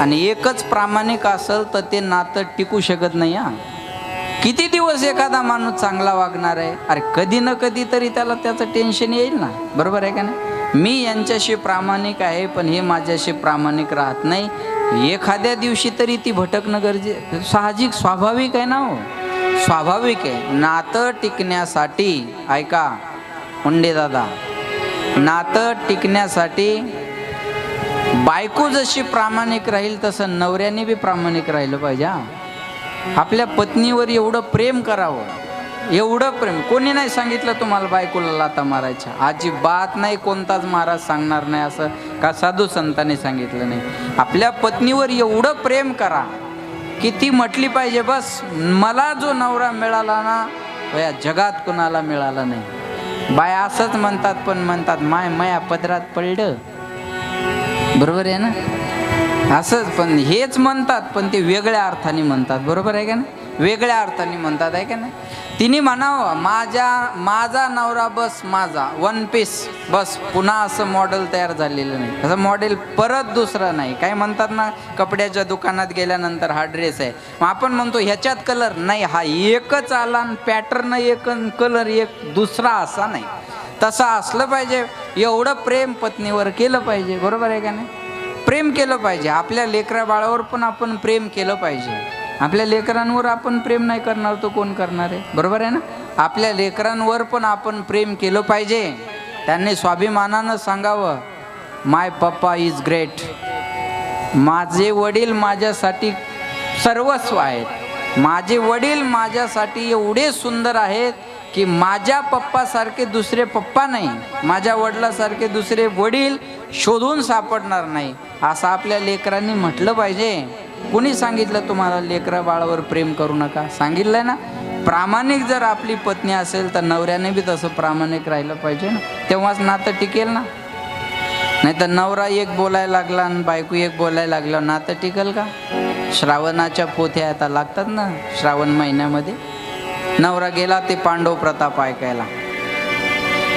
आणि एकच प्रामाणिक असेल तर ते नातं टिकू शकत नाही हा. किती दिवस एखादा माणूस चांगला वागणार आहे? अरे कधी ना कधी तरी त्याला त्याचं टेन्शन येईल ना. बरोबर आहे का नाही? मी यांच्याशी प्रामाणिक आहे पण हे माझ्याशी प्रामाणिक राहत नाही. एखाद्या दिवशी तरी ती भटकणं गरजे साहजिक स्वाभाविक आहे ना हो. स्वाभाविक आहे. नातं टिकण्यासाठी ऐका मुंडे दादा. नातं टिकण्यासाठी बायको जशी प्रामाणिक राहील तसं नवऱ्याने बी प्रामाणिक राहिलं पाहिजे हा. आपल्या पत्नीवर एवढं प्रेम करावं एवढं प्रेम. कोणी नाही सांगितलं तुम्हाला बायकोला लाता मारायच्या. अजिबात नाही कोणताच महाराज सांगणार नाही असं का साधू संतांनी सांगितलं नाही. आपल्या पत्नीवर एवढं प्रेम करा की ती म्हटली पाहिजे बस मला जो नवरा मिळाला ना तो या जगात कुणाला मिळाला नाही. बाय असंच म्हणतात पण म्हणतात माय माया पदरात पडलं. बरोबर आहे ना? असंच पण हेच म्हणतात पण ते वेगळ्या अर्थाने म्हणतात. बरोबर आहे का ना वेगळ्या अर्थाने म्हणतात आहे का नाही? तिने म्हणावं माझ्या माझा नवरा बस माझा वन पीस बस पुन्हा असं मॉडेल तयार झालेलं नाही. असं मॉडेल परत दुसरं नाही. काय म्हणतात ना कपड्याच्या दुकानात गेल्यानंतर हा ड्रेस आहे. मग आपण म्हणतो ह्याच्यात कलर नाही हा एकच आला पॅटर्न एक कलर एक दुसरा असा नाही. तसं असलं पाहिजे. एवढं प्रेम पत्नीवर केलं पाहिजे. बरोबर आहे का नाही? प्रेम केलं पाहिजे. आपल्या लेकरा बाळावर पण आपण प्रेम केलं पाहिजे. आपल्या लेकरांवर आपण प्रेम नाही करणार तो कोण करणार आहे? बरोबर आहे ना? आपल्या लेकरांवर पण आपण प्रेम केलं पाहिजे. त्यांनी स्वाभिमानानं सांगावं माय पप्पा इज ग्रेट माझे वडील माझ्यासाठी सर्वस्व आहेत. माझे वडील माझ्यासाठी एवढे सुंदर आहेत की माझ्या पप्पासारखे दुसरे पप्पा नाही. माझ्या वडिलासारखे दुसरे वडील शोधून सापडणार नाही. असं आपल्या लेकरांनी म्हटलं पाहिजे. कुणी सांगितलं तुम्हाला लेकरा बाळावर प्रेम करू नका? सांगितलंय ना? प्रामाणिक जर आपली पत्नी असेल तर नवऱ्याने बी तसं प्रामाणिक राहिलं पाहिजे ना? तेव्हाच नातं टिकेल ना? नाही तर नवरा एक बोलायला लागला आणि बायको एक बोलायला लागला नातं टिकल का? श्रावणाच्या पोथ्या आता लागतात ना श्रावण महिन्यामध्ये? नवरा गेला ते पांडव प्रताप ऐकायला.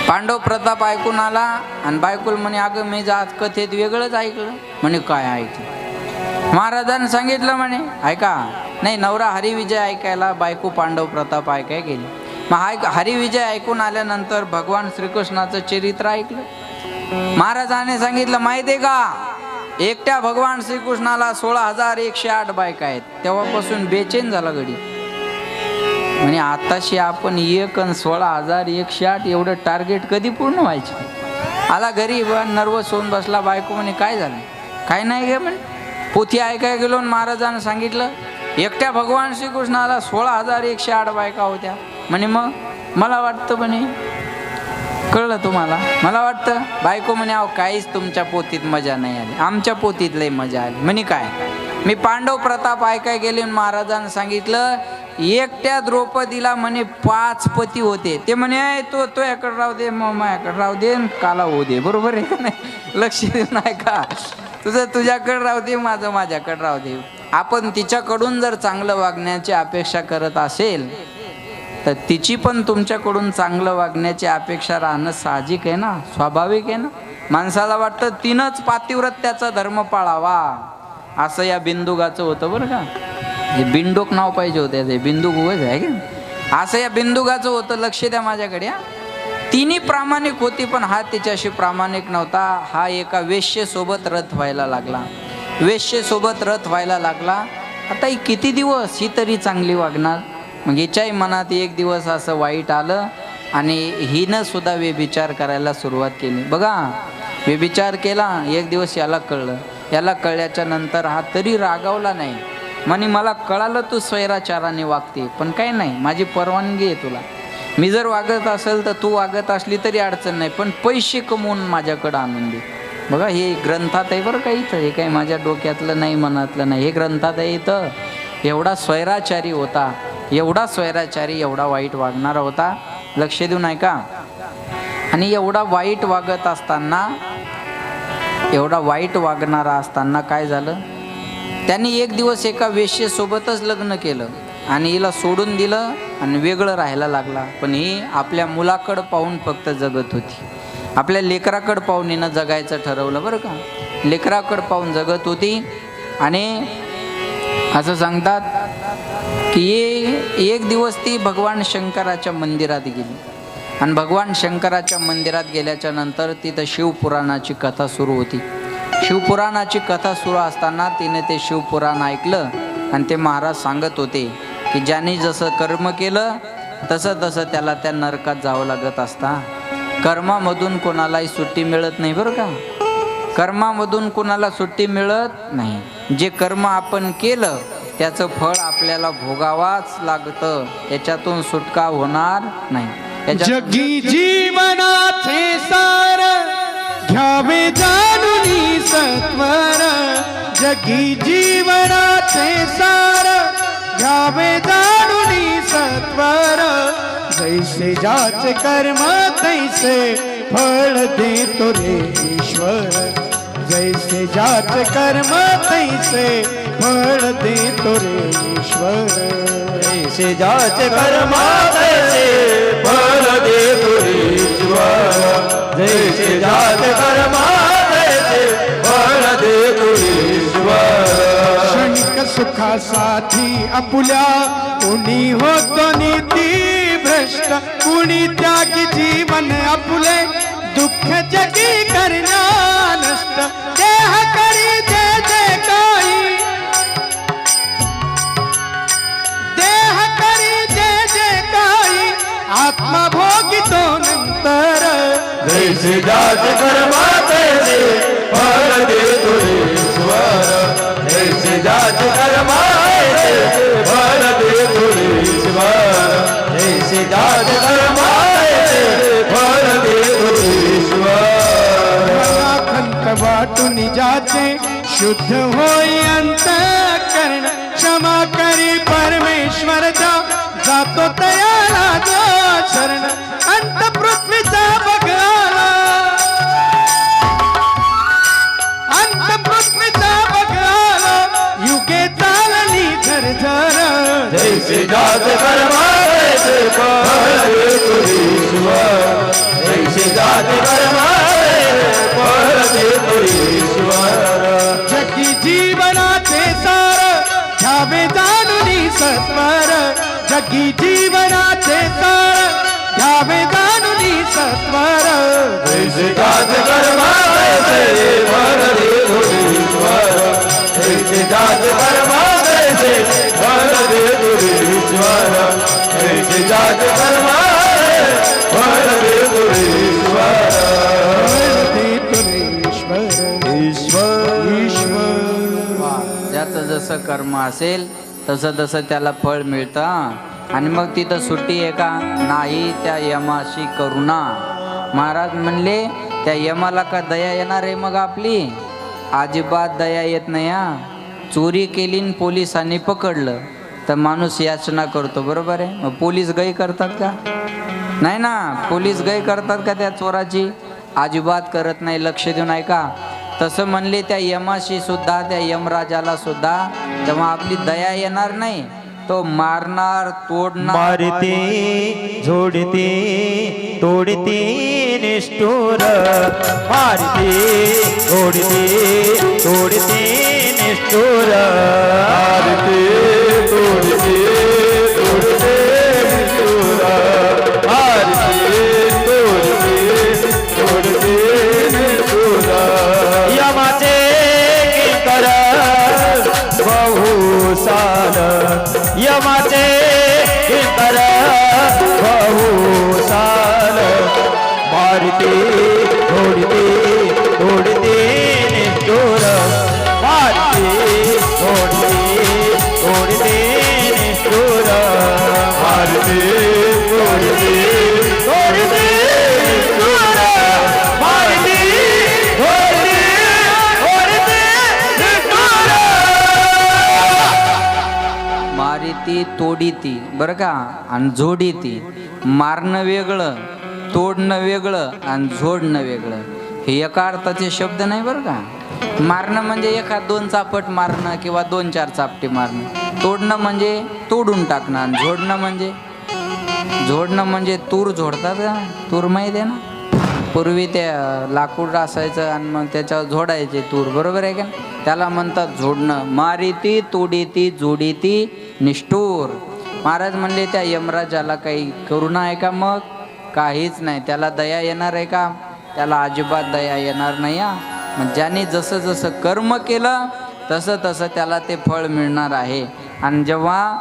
पांडव प्रताप ऐकून आला आणि बायकोल म्हणे अगं मी जात कथेत वेगळंच ऐकलं. म्हणे काय ऐकलं? महाराजांनी सांगितलं म्हणे ऐका नाही नवरा हरिविजय ऐकायला बायको पांडव प्रताप ऐकाय गेली. मग ऐक हरिविजय ऐकून आल्यानंतर भगवान श्रीकृष्णाचं चरित्र ऐकलं. महाराजाने सांगितलं माहिती आहे का एकट्या भगवान श्रीकृष्णाला सोळा हजार एकशे आठ बायका आहेत. तेव्हापासून बेचैन झाला गडी म्हणजे आताशी आपण एक आणि सोळा हजार एकशे आठ एवढं टार्गेट कधी पूर्ण व्हायचे? आला घरी नर्वस होऊन बसला बायको म्हणे काय झालं? काय नाही गे म्हणे. पोथी ऐकाय गेलो महाराजानं सांगितलं एकट्या भगवान श्रीकृष्णाला सोळा हजार एकशे आठ बायका होत्या. म्हणे मग मला वाटतं म्हणे कळलं तुम्हाला? मला वाटतं बायको म्हणे अहो काहीच तुमच्या पोतीत मजा नाही आली. आमच्या पोतीत लई मजा आली. म्हणे काय? मी पांडव प्रताप ऐकाय गेले महाराजानं महाराजांनी सांगितलं एकट्या द्रौपदीला म्हणे पाच पती होते. ते म्हणे तो तो याकडे राहू दे मग माझ्याकडे राहू दे काला होऊ दे. बरोबर आहे का नाही? लक्ष देऊ नाही का तुझं तुझ्याकडं राहू दे माझं माझ्याकडं राहू दे. आपण तिच्याकडून जर चांगलं वागण्याची अपेक्षा करत असेल तर तिची पण तुमच्याकडून चांगलं वागण्याची अपेक्षा राहणं साहजिक आहे ना? स्वाभाविक आहे ना? माणसाला वाटतं तिनंच पातिव्रत्याचा धर्म पाळावा. असं या बिंदुगाचं होतं बरं का? हे बिंडोक नाव पाहिजे होते ते बिंदुक उगच आहे का? असं या बिंदुगाचं होतं. लक्ष द्या माझ्याकडे हा. तिन्ही प्रामाणिक होती पण हा तिच्याशी प्रामाणिक नव्हता. हा एका वेश्येसोबत रथ व्हायला लागला. वेश्येसोबत रथ व्हायला लागला. आता ही किती दिवस ही तरी चांगली वागणार? मग हिच्याही मनात एक दिवस असं वाईट आलं आणि हिनं सुद्धा व्यभिचार करायला सुरुवात केली. बघा व्यभिचार केला एक दिवस याला कळलं. याला कळल्याच्या नंतर हा तरी रागावला नाही. म्हणे मला कळालं तू स्वैराचाराने वागते पण काही नाही माझी परवानगी आहे तुला. मी जर वागत असेल तर तू वागत असली तरी अडचण नाही पण पैसे कमवून माझ्याकडं आणून दे. बघा हे ग्रंथात आहे बरं का इथं. हे काही माझ्या डोक्यातलं नाही मनातलं नाही. हे ग्रंथात आहे इथं. एवढा स्वैराचारी होता. एवढा स्वैराचारी एवढा वाईट वागणारा होता. लक्ष देऊ नाही का आणि एवढा वाईट वागत असताना एवढा वाईट वागणारा असताना काय झालं? त्यांनी एक दिवस एका वेश्येसोबतच लग्न केलं. आणि हिला सोडून दिलं आणि वेगळं राहायला लागला. पण ही आपल्या मुलाकडं पाहून फक्त जगत होती. आपल्या लेकराकडं पाहून हिनं जगायचं ठरवलं बरं का? लेकराकडं पाहून जगत होती आणि असं सांगतात की ये- एक दिवस ती भगवान शंकराच्या मंदिरात गेली. आणि भगवान शंकराच्या मंदिरात गेल्याच्यानंतर तिथं शिवपुराणाची कथा सुरू होती. शिवपुराणाची कथा सुरू असताना तिने ते शिवपुराण ऐकलं आणि ते महाराज सांगत होते की ज्याने जसं कर्म केलं तसं तसं त्याला त्या नरकात जावं लागत असता. कर्मामधून कोणालाही सुट्टी मिळत नाही बरं का? कर्मामधून कुणाला सुट्टी मिळत नाही. जे कर्म आपण केलं त्याचं फळ आपल्याला भोगावाच लागतं. याच्यातून सुटका होणार नाही. जगी जीवनाचे सार घ्यावे जाणून सत्वर. जगी जीवनाचे सार घ्यावे जाणून सत्वर। जैसे जाच कर्म तैसे फळ देतो रे ईश्वर। जैसे जाच कर्म तैसे फळ देतो रे ईश्वर। जैसे जाच कर्मा तैसे फल दे ईश्वर। जैसे जाचे कर्मा तैसे फल दे ईश्वर। क्षणिक सुखासाठी आपुल्या कुणी होतो नीती भ्रष्ट। कुणी त्यागी जीवन आपुले दुःख जगी करण्या नष्ट। देह करी जे जे काही देह करी जे जे काही आत्मा भोगितो नंतर जैसे जाचे कर्मा तैसे फल दे शुद्ध होई अंत करण क्षमा करी परमेश्वर जा जातो तयाला जो शरण. जगी जीवनाचे सार घ्यावे जाणून सत्वर जैसे जात कर्मा तैसे फल दे ईश्वर. जैसे जात कर्मा तैसे फल दे ईश्वर. जैसे जात कर्मा फल दे ईश्वर. ईश्वर. ईश्वर. ईश्वर. वा. ज्याचं जसं कर्म असेल तसं तसं त्याला फळ मिळतं. आणि मग तिथं सुट्टी आहे का? नाही त्या यमाशी करुणा. महाराज म्हणले त्या यमाला का दया येणार आहे मग आपली? अजिबात दया येत नाही हा. चोरी केली पोलिसांनी पकडलं. तर माणूस याचना करतो बरोबर आहे? मग पोलीस गई करतात का? नाही ना पोलीस गई करतात का त्या चोराची? अजिबात करत नाही लक्ष देऊन ऐका. तसं म्हणले त्या यमाशी सुद्धा त्या यमराजाला सुद्धा तेव्हा आपली दया येणार नाही. तो मारणार तोडणार मारते झोडते तोडते निष्ठुर मारते झोडते तोडते निष्ठुर मारते मारिती तोडीती बरं का? आणि जोडीती मारणं वेगळं तोडणं वेगळं आणि झोडणं वेगळं. हे एका अर्थाचे शब्द नाही बरं का? मारणं म्हणजे एखाद दोन चापट मारणं किंवा दोन चार चापटे मारणं. तोडणं म्हणजे तोडून टाकणं आणि जोडणं म्हणजे? झोडणं म्हणजे तूर जोडतात का? तूर माहीत आहे ना? पूर्वी ते लाकूड असायचं आणि मग त्याच्यावर झोडायचे तूर. बरोबर आहे का? त्याला म्हणतात झोडणं मारिती तोडीती जोडीती निष्ठूर. महाराज म्हणले त्या यमराजाला काही करुणा आहे का मग? काहीच नाही. त्याला दया येणार आहे का? त्याला अजिबात दया येणार नाही या मग ज्याने जसं जसं कर्म केलं तसं तसं त्याला ते फळ मिळणार आहे. आणि जेव्हा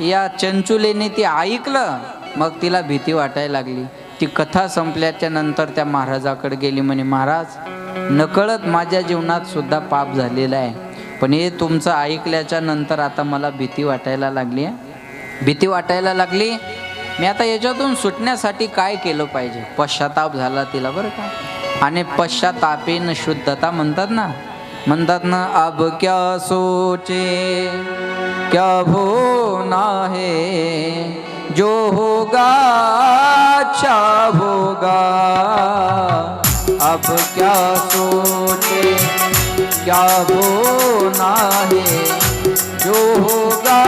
या चंचुलेने ती ऐकलं मग तिला भीती वाटायला लागली. ती कथा संपल्याच्या नंतर त्या महाराजाकडे गेली म्हणे महाराज नकळत माझ्या जीवनात सुद्धा पाप झालेलं आहे. पण हे तुमचं ऐकल्याच्या नंतर आता मला भीती वाटायला लागली आहे. भीती वाटायला लागली मी आता याच्यातून सुटण्यासाठी काय केलं पाहिजे? पश्चाताप झाला तिला बरं का? आणि पश्चातापेन शुद्धता म्हणतात ना म्हणतात ना अब क्या सोचे क्या होना है जो होगा अच्छा होगा। अब क्या सोचे क्या होना जो होगा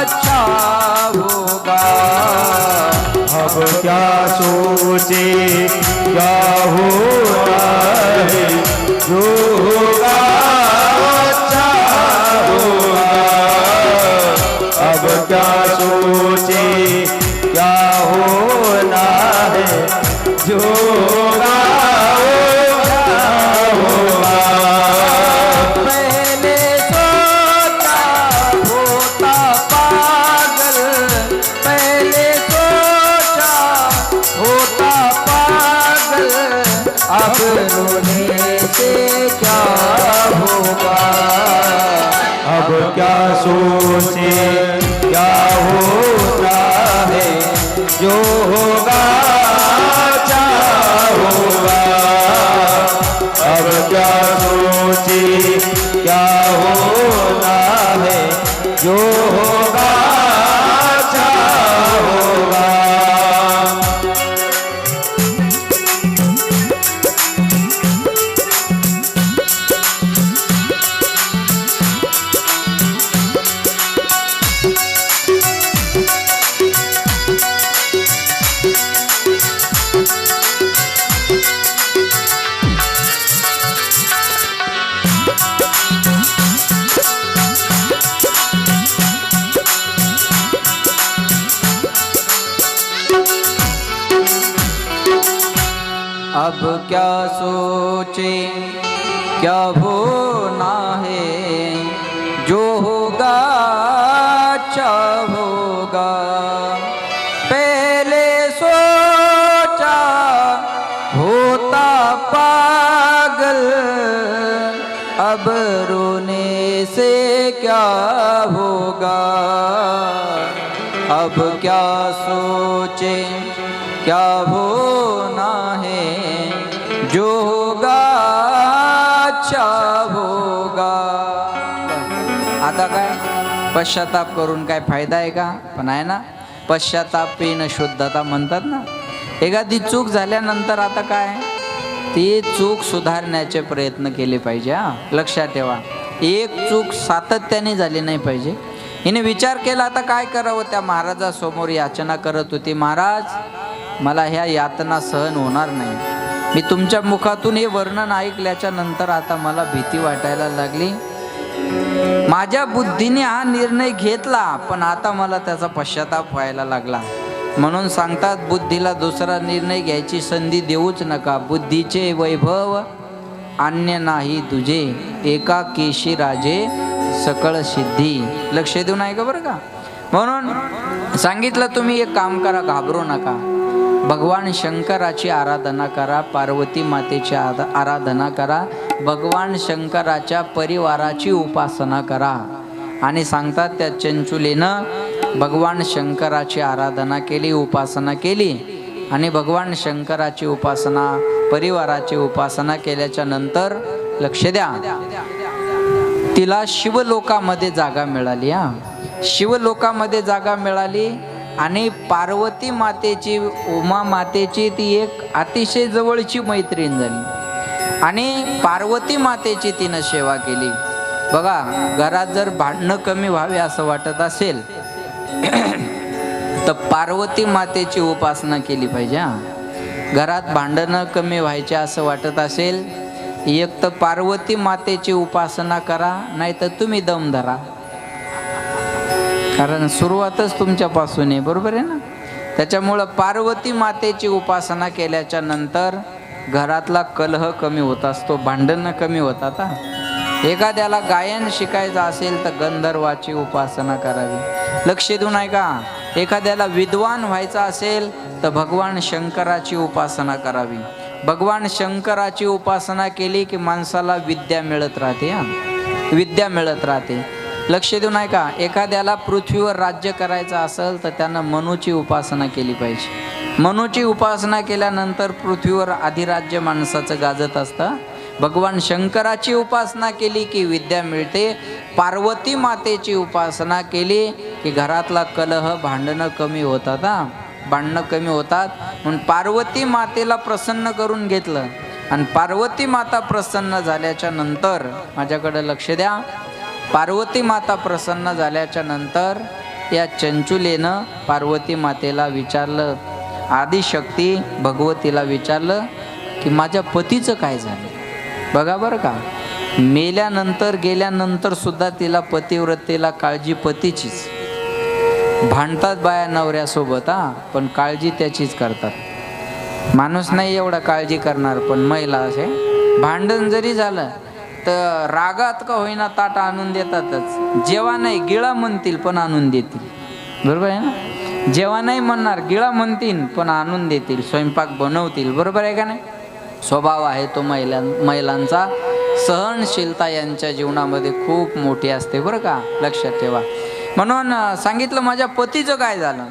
अच्छा होगा. अब क्या सोचे क्या होगा है? जो होगा क्या सोचे, क्या होना है? जो होगा अच्छा होगा। पहले सोचा, होता पागल। अब रोने से क्या होगा? अब क्या सोचे, क्या होना अच्छा होगा। आता काय? पश्चाताप करून काय फायदा आहे का? पण आहे ना पश्चातापीन शुद्धता म्हणतात ना. एखादी चूक झाल्यानंतर आता काय? ती चूक सुधारण्याचे प्रयत्न केले पाहिजे हा. लक्षात ठेवा. एक चूक सातत्याने झाली नाही पाहिजे. हिने विचार केला आता काय करावं? त्या महाराजासमोर याचना करत होती महाराज मला ह्या यातना सहन होणार नाही. मी तुमच्या मुखातून हे वर्णन ऐकल्याच्या नंतर आता मला भीती वाटायला लागली. माझ्या बुद्धीने हा निर्णय घेतला पण आता मला त्याचा पश्चाताप व्हायला लागला. म्हणून सांगतात बुद्धीला दुसरा निर्णय घ्यायची संधी देऊच नका. बुद्धीचे वैभव अन्य नाही तुझे. एका केशी राजे सकळ सिद्धी. लक्ष देऊन आहे का बरं का? म्हणून सांगितलं तुम्ही एक काम करा घाबरू नका. भगवान शंकराची आराधना करा पार्वती मातेची आरा- आराधना करा भगवान शंकराच्या परिवाराची उपासना करा. आणि सांगतात त्या चंचुलीनं भगवान शंकराची आराधना केली उपासना केली. आणि भगवान शंकराची उपासना परिवाराची उपासना केल्याच्यानंतर लक्ष द्या. तिला शिवलोकामध्ये जागा मिळाली हा. शिवलोकामध्ये जागा मिळाली आणि पार्वती मातेची उमा मातेची ती एक अतिशय जवळची मैत्रीण झाली. आणि पार्वती मातेची तिनं सेवा केली. बघा घरात जर भांडणं कमी व्हावे असं वाटत असेल तर पार्वती मातेची उपासना केली पाहिजे घरात भांडणं कमी व्हायचे असं वाटत असेल एक तर पार्वती मातेची उपासना करा नाही तर तुम्ही दम धरा. कारण सुरुवातच तुमच्यापासून आहे बरोबर आहे ना? त्याच्यामुळं पार्वती मातेची उपासना केल्याच्यानंतर घरातला कलह कमी होत असतो भांडणं कमी होतात हा एखाद्याला गायन शिकायचं असेल तर गंधर्वाची उपासना करावी. लक्ष देऊन ऐका एखाद्याला विद्वान व्हायचं असेल तर भगवान शंकराची उपासना करावी. भगवान शंकराची उपासना केली की माणसाला विद्या मिळत राहते हा. विद्या मिळत राहते. लक्ष देऊन ऐका एखाद्याला पृथ्वीवर राज्य करायचं असेल तर त्यानं मनूची उपासना केली पाहिजे. मनूची उपासना केल्यानंतर पृथ्वीवर अधिराज्य माणसाचं गाजत असतं. भगवान शंकराची उपासना केली की विद्या मिळते. पार्वती मातेची उपासना केली की घरातला कलह भांडणं कमी होतात हा. भांडणं कमी होतात. म्हणून पार्वती मातेला प्रसन्न करून घेतलं. आणि पार्वती माता प्रसन्न झाल्याच्यानंतर माझ्याकडे लक्ष द्या. पार्वती माता प्रसन्न झाल्याच्यानंतर या चंचुलेनं पार्वती मातेला विचारलं आदिशक्ती भगवतीला विचारलं की माझ्या पतीचं काय झालं? बघा बरं का मेल्यानंतर गेल्यानंतर सुद्धा तिला पतिव्रतेला काळजी पतीचीच. भांडतात बाया नवऱ्यासोबत हा पण काळजी त्याचीच करतात. माणूस नाही एवढा काळजी करणार पण महिला असे. भांडण जरी झालं तर रागात का होईना ताट आणून देतातच. जेव्हा नाही गिळा म्हणतील पण आणून देतील. बरोबर आहे ना? जेव्हा नाही म्हणणार गिळा म्हणतील पण आणून देतील. स्वयंपाक बनवतील. बरोबर आहे का नाही? स्वभाव आहे तो महिलां महिलांचा. सहनशीलता यांच्या जीवनामध्ये खूप मोठी असते बरं का? लक्षात ठेवा. म्हणून सांगितलं माझ्या पतीचं काय झालं?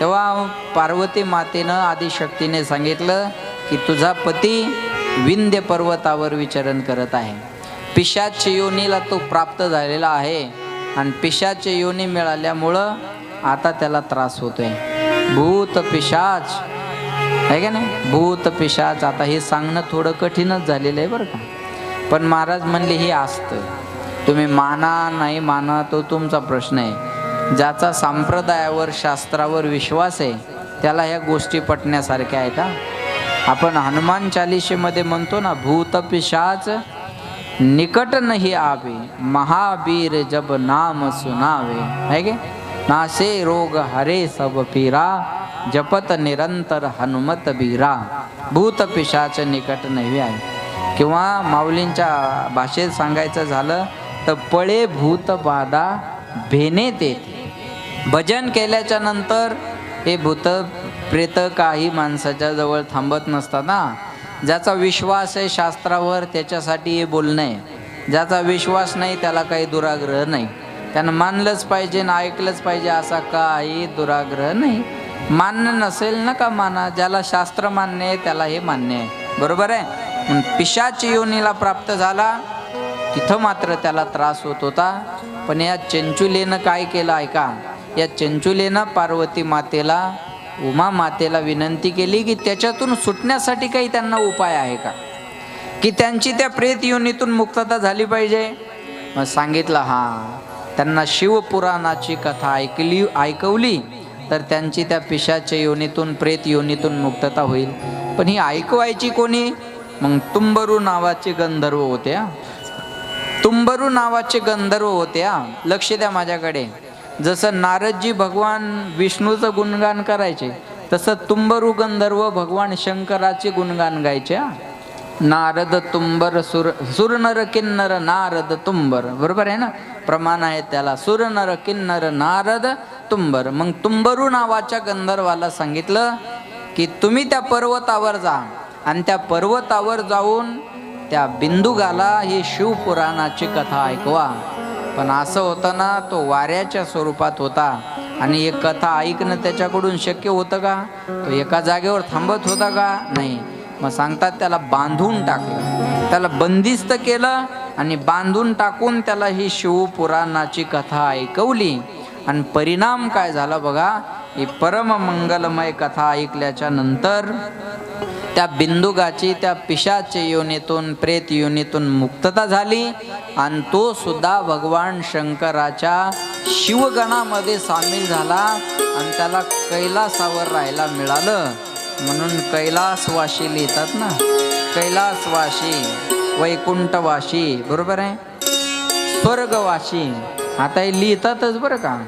तेव्हा पार्वती मातेनं आदिशक्तीने सांगितलं की तुझा पती विंध्य पर्वतावर विचरण करत आहे. पिशाच योनीला तो प्राप्त झालेला आहे. आणि पिशाच योनी मिळाल्यामुळं आता त्याला त्रास होतोय. भूत पिशाच. आहे का नाही? भूत पिशाच. आता हे सांगणं थोडं कठीणच झालेलं आहे बरं का. पण महाराज म्हणले हे असतं. तुम्ही माना नाही माना तो तुमचा प्रश्न आहे. ज्याचा संप्रदायावर शास्त्रावर विश्वास आहे त्याला ह्या गोष्टी पटण्यासारख्या आहेत आपण हनुमान चालिशेमध्ये म्हणतो ना भूत पिशाच निकट नाही आवे महावीर जब नाम सुनावे। है के? नासे रोग हरे सब पीरा जपत निरंतर हनुमत बीरा। भूत पिशाच निकट नाही आहे किंवा माऊलींच्या भाषेत सांगायचं झालं तर पळे भूत बाधा भेने तेथे भजन केल्याच्यानंतर हे भूत प्रेत काही माणसाच्या जवळ थांबत नसताना ज्याचा विश्वास आहे शास्त्रावर त्याच्यासाठी हे बोलणं आहे. ज्याचा विश्वास नाही त्याला काही दुराग्रह नाही. त्यानं मानलंच पाहिजे ना ऐकलंच पाहिजे असा काही दुराग्रह नाही. मान्य नसेल ना का माना? ज्याला शास्त्र मान्य आहे त्याला हे मान्य आहे. बरोबर आहे? पिशाच पिशाची योनीला प्राप्त झाला तिथं मात्र त्याला त्रास होत होता. पण या चंचुलेनं काय केलं ऐका? या चंचुलेनं पार्वती मातेला उमा मातेला विनंती केली की त्याच्यातून सुटण्यासाठी काही त्यांना उपाय आहे का? की त्यांची त्या प्रेत योनीतून मुक्तता झाली पाहिजे? मग सांगितलं हां. त्यांना शिवपुराणाची कथा ऐकली ऐकवली तर त्यांची त्या पिशाच्या योनीतून प्रेत योनीतून मुक्तता होईल. पण ही ऐकवायची कोणी? मग तुंबरू नावाचे गंधर्व होते तुंबरू नावाचे गंधर्व होते लक्ष द्या माझ्याकडे. जसं नारदजी भगवान विष्णूचं गुणगान करायचे तसं तुंबरू गंधर्व भगवान शंकराचे गुणगान गायचे नारद तुंबर सुर सुर नर किन्नर नारद तुंबर बरोबर आहे ना? प्रमाण आहे त्याला. सुर नर किन्नर नारद तुंबर मग तुंबरू नावाच्या गंधर्वाला सांगितलं की तुम्ही त्या पर्वतावर जा. आणि त्या पर्वतावर जाऊन त्या बिंदुगाला ही शिवपुराणाची कथा ऐकवा. पण असं होतं ना तो वाऱ्याच्या स्वरूपात होता. आणि एक कथा ऐकणं त्याच्याकडून शक्य होतं का? तो एका जागेवर थांबत होता का? नाही. मग सांगतात त्याला बांधून टाकलं. त्याला बंदिस्त केलं आणि बांधून टाकून त्याला ही शिवपुराणाची कथा ऐकवली. आणि परिणाम काय झाला बघा? ही परम मंगलमय कथा ऐकल्याच्या नंतर त्या बिंदुगाची त्या पिशाच्या योनीतून प्रेत योनीतून मुक्तता झाली. आणि तो सुद्धा भगवान शंकराच्या शिवगणामध्ये सामील झाला. आणि त्याला कैलासावर राहायला मिळालं. म्हणून कैलासवाशी लिहितात ना? कैलासवाशी वैकुंठवाशी बरोबर आहे? स्वर्गवाशी. आता हे लिहितातच बरं का?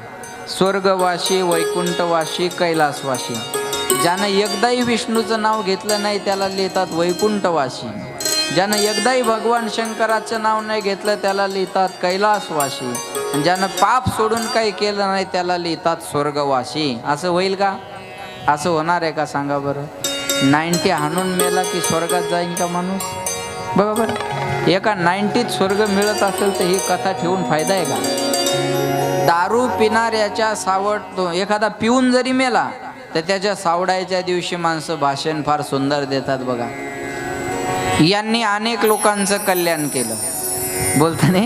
स्वर्गवाशी वैकुंठवाशी कैलासवाशी. ज्यानं एकदाही विष्णूचं नाव घेतलं नाही त्याला लिहितात वैकुंठवाशी ज्यानं एकदाही भगवान शंकराचं नाव नाही घेतलं त्याला लिहितात कैलासवाशी आणि ज्यानं पाप सोडून काही केलं नाही त्याला लिहितात स्वर्गवासी. असं होईल का? असं होणार आहे का? सांगा बरं. नाईन्टी हाणून मेला की स्वर्गात जाईल का माणूस? बघा बरं. एका नाईन्टीत स्वर्ग मिळत असेल तर ही कथा ठेवून फायदा आहे का? दारू पिणाऱ्याच्या सावट तो एखादा पिऊन जरी मेला तर त्याच्या सावडायच्या दिवशी माणसं भाषण फार सुंदर देतात बघा. यांनी अनेक लोकांचं कल्याण केलं. बोलताना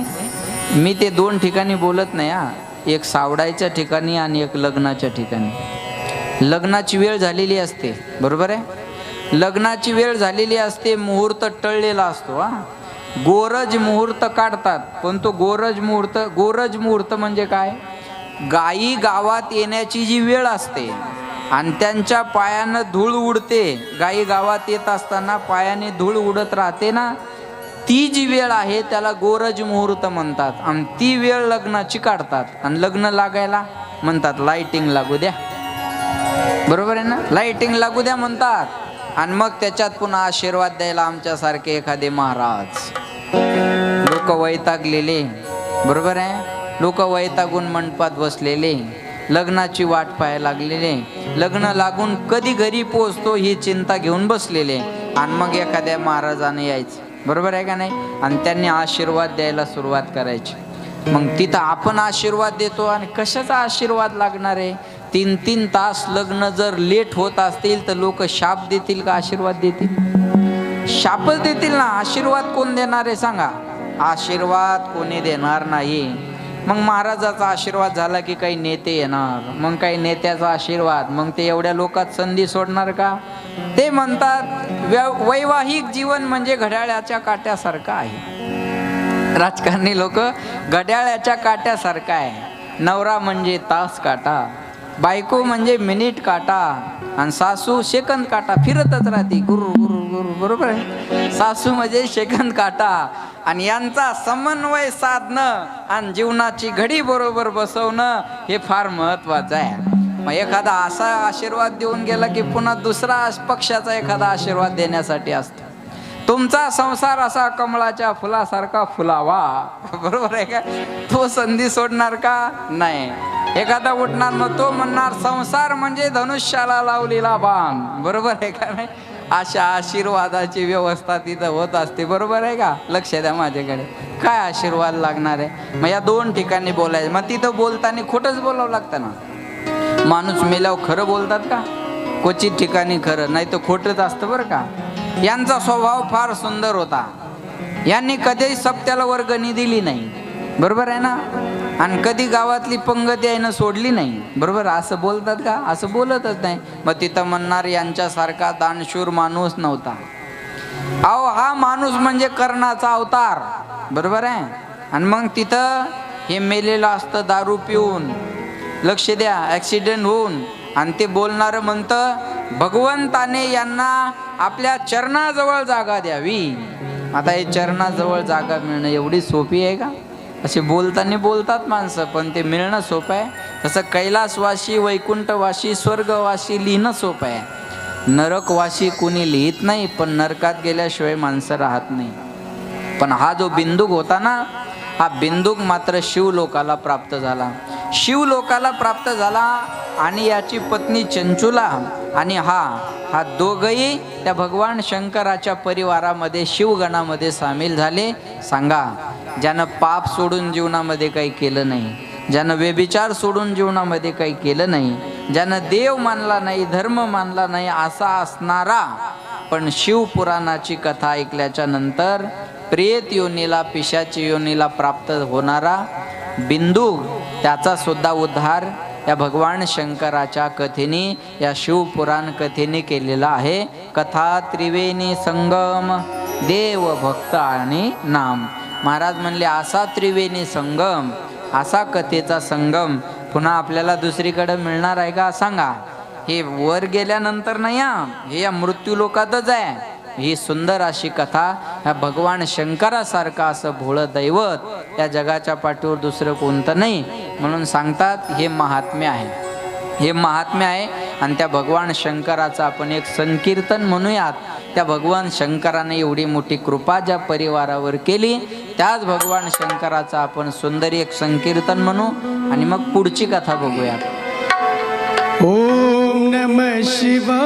मी ते दोन ठिकाणी बोलत नाही हा. एक सावडायच्या ठिकाणी आणि एक लग्नाच्या ठिकाणी. लग्नाची वेळ झालेली असते बरोबर आहे? लग्नाची वेळ झालेली असते मुहूर्त टळलेला असतो हा. गोरज मुहूर्त काढतात पण तो गोरज मुहूर्त गोरज मुहूर्त म्हणजे काय? गायी गावात येण्याची जी वेळ असते आणि त्यांच्या पायानं धूळ उडते. गाई गावात येत असताना पायाने धूळ उडत राहते ना ती जी वेळ आहे त्याला गोरज मुहूर्त म्हणतात. आणि ती वेळ लग्नाची काढतात. आणि लग्न लागायला म्हणतात लाइटिंग लागू द्या. बरोबर आहे ना? लाइटिंग लागू द्या म्हणतात. आणि मग त्याच्यात पुन्हा आशीर्वाद द्यायला आमच्यासारखे एखादे महाराज. लोक वैतागलेले. बरोबर आहे? लोक वैतागून मंडपात बसलेले. लग्नाची वाट पाहायला लागलेले लग्न लागून कधी घरी पोचतो ही चिंता घेऊन बसलेले आणि मग एखाद्या महाराजाने यायचं. बरोबर आहे का नाही? आणि त्यांनी आशीर्वाद द्यायला सुरुवात करायची. मग तिथं आपण आशीर्वाद देतो आणि कशाचा आशीर्वाद लागणार आहे? तीन तीन तास लग्न जर लेट होत असतील तर लोक शाप देतील का आशीर्वाद देतील? शापच देतील ना. आशीर्वाद कोण देणार आहे सांगा? आशीर्वाद कोणी देणार नाही. मग महाराजाचा आशीर्वाद झाला की काही नेते येणार मग काही नेत्याचा आशीर्वाद मग ते एवढ्या लोकात संधी सोडणार का? ते म्हणतात वैवाहिक जीवन म्हणजे घड्याळ्याच्या काट्यासारखं आहे. राजकारणी लोक घड्याळ्याच्या काट्यासारखं आहे. नवरा म्हणजे तास काटा बायको म्हणजे मिनिट काटा आणि सासू सेकंद काटा फिरतच राहते गुरु गुरु गुरु बरोबर आहे? सासू म्हणजे सेकंद काटा आणि यांचा समन्वय साधणं आणि जीवनाची घडी बरोबर बसवणं हे फार महत्वाचं आहे. मग एखादा असा आशीर्वाद देऊन गेला की पुन्हा दुसरा पक्षाचा एखादा आशीर्वाद देण्यासाठी असतो. तुमचा संसार असा कमळाच्या फुलासारखा फुलावा. बरोबर आहे का? तो संधी सोडणार का? नाही. एखादा उठणार मग तो म्हणणार संसार म्हणजे धनुष्याला लावलेला बाण. बरोबर आहे का नाही? अशा आशीर्वादाची व्यवस्था तिथं होत असते. बरोबर आहे का? लक्ष द्या माझ्याकडे. काय आशीर्वाद लागणार आहे? मग या दोन ठिकाणी बोलायचं. मग तिथं बोलताना खोटंच बोलावं लागतं ना? माणूस मेल्यावर खरं बोलतात का? क्वचित ठिकाणी खरं नाही तर खोटंच असतं बरं का? यांचा स्वभाव फार सुंदर होता. यांनी कधीही सप्त्याला वर्गणी दिली नाही. बरोबर आहे ना? आणि कधी गावातली पंगत यायनं सोडली नाही. बरोबर? असं बोलतात का? असं बोलतच नाही. मग तिथं म्हणणार यांच्यासारखा दानशूर माणूस नव्हता. अहो हा माणूस म्हणजे कर्णाचा अवतार. बरोबर आहे? आणि मग तिथं हे मेलेलं असतं दारू पिऊन. लक्ष द्या ॲक्सिडेंट होऊन. आणि ते बोलणारं म्हणतं भगवंताने यांना आपल्या चरणाजवळ जागा द्यावी. आता हे चरणाजवळ जागा मिळणं एवढी सोपी आहे का? असे बोलताना बोलतात माणसं पण ते मिळणं सोपं आहे. तसं कैलासवाशी वैकुंठवाशी स्वर्गवाशी लिहिणं सोपं आहे. नरकवाशी कोणी लिहित नाही पण नरकात गेल्याशिवाय माणसं राहत नाही. पण हा जो बिंदूक होता ना हा बिंदूक मात्र शिवलोकाला प्राप्त झाला. शिवलोकाला प्राप्त झाला आणि याची पत्नी चंचुला आणि हा हा दोघही त्या भगवान शंकराच्या परिवारामध्ये शिवगणामध्ये सामील झाले. सांगा ज्यानं पाप सोडून जीवनामध्ये काही केलं नाही ज्यानं व्यभिचार सोडून जीवनामध्ये काही केलं नाही ज्यानं देव मानला नाही धर्म मानला नाही असा असणारा पण शिवपुराणाची कथा ऐकल्याच्या नंतर प्रेत योनीला पिशाची योनीला प्राप्त होणारा बिंदू त्याचा सुद्धा उद्धार या भगवान शंकराच्या कथेने या शिवपुराण कथेने केलेला आहे. कथा त्रिवेणी संगम देव भक्त आणि नाम. महाराज म्हणले असा त्रिवेणी संगम असा कथेचा संगम. पुन्हा आपल्याला दुसरीकडे मिळणार आहे का? सांगा. हे वर गेल्यानंतर नाही हे या मृत्यू लोकातच आहे. ही सुंदर अशी कथा ह्या भगवान शंकरासारखं असं भोळं दैवत या जगाच्या पाठीवर दुसरं कोणतं नाही म्हणून सांगतात हे महात्म्य आहे. हे महात्म्य आहे आणि त्या भगवान शंकराचं आपण एक संकीर्तन म्हणूयात. त्या भगवान शंकराने एवढी मोठी कृपा ज्या परिवारावर केली त्याच भगवान शंकराचा आपण सुंदर एक संकीर्तन म्हणू आणि मग पुढची कथा बघूया. ओम नम शिवा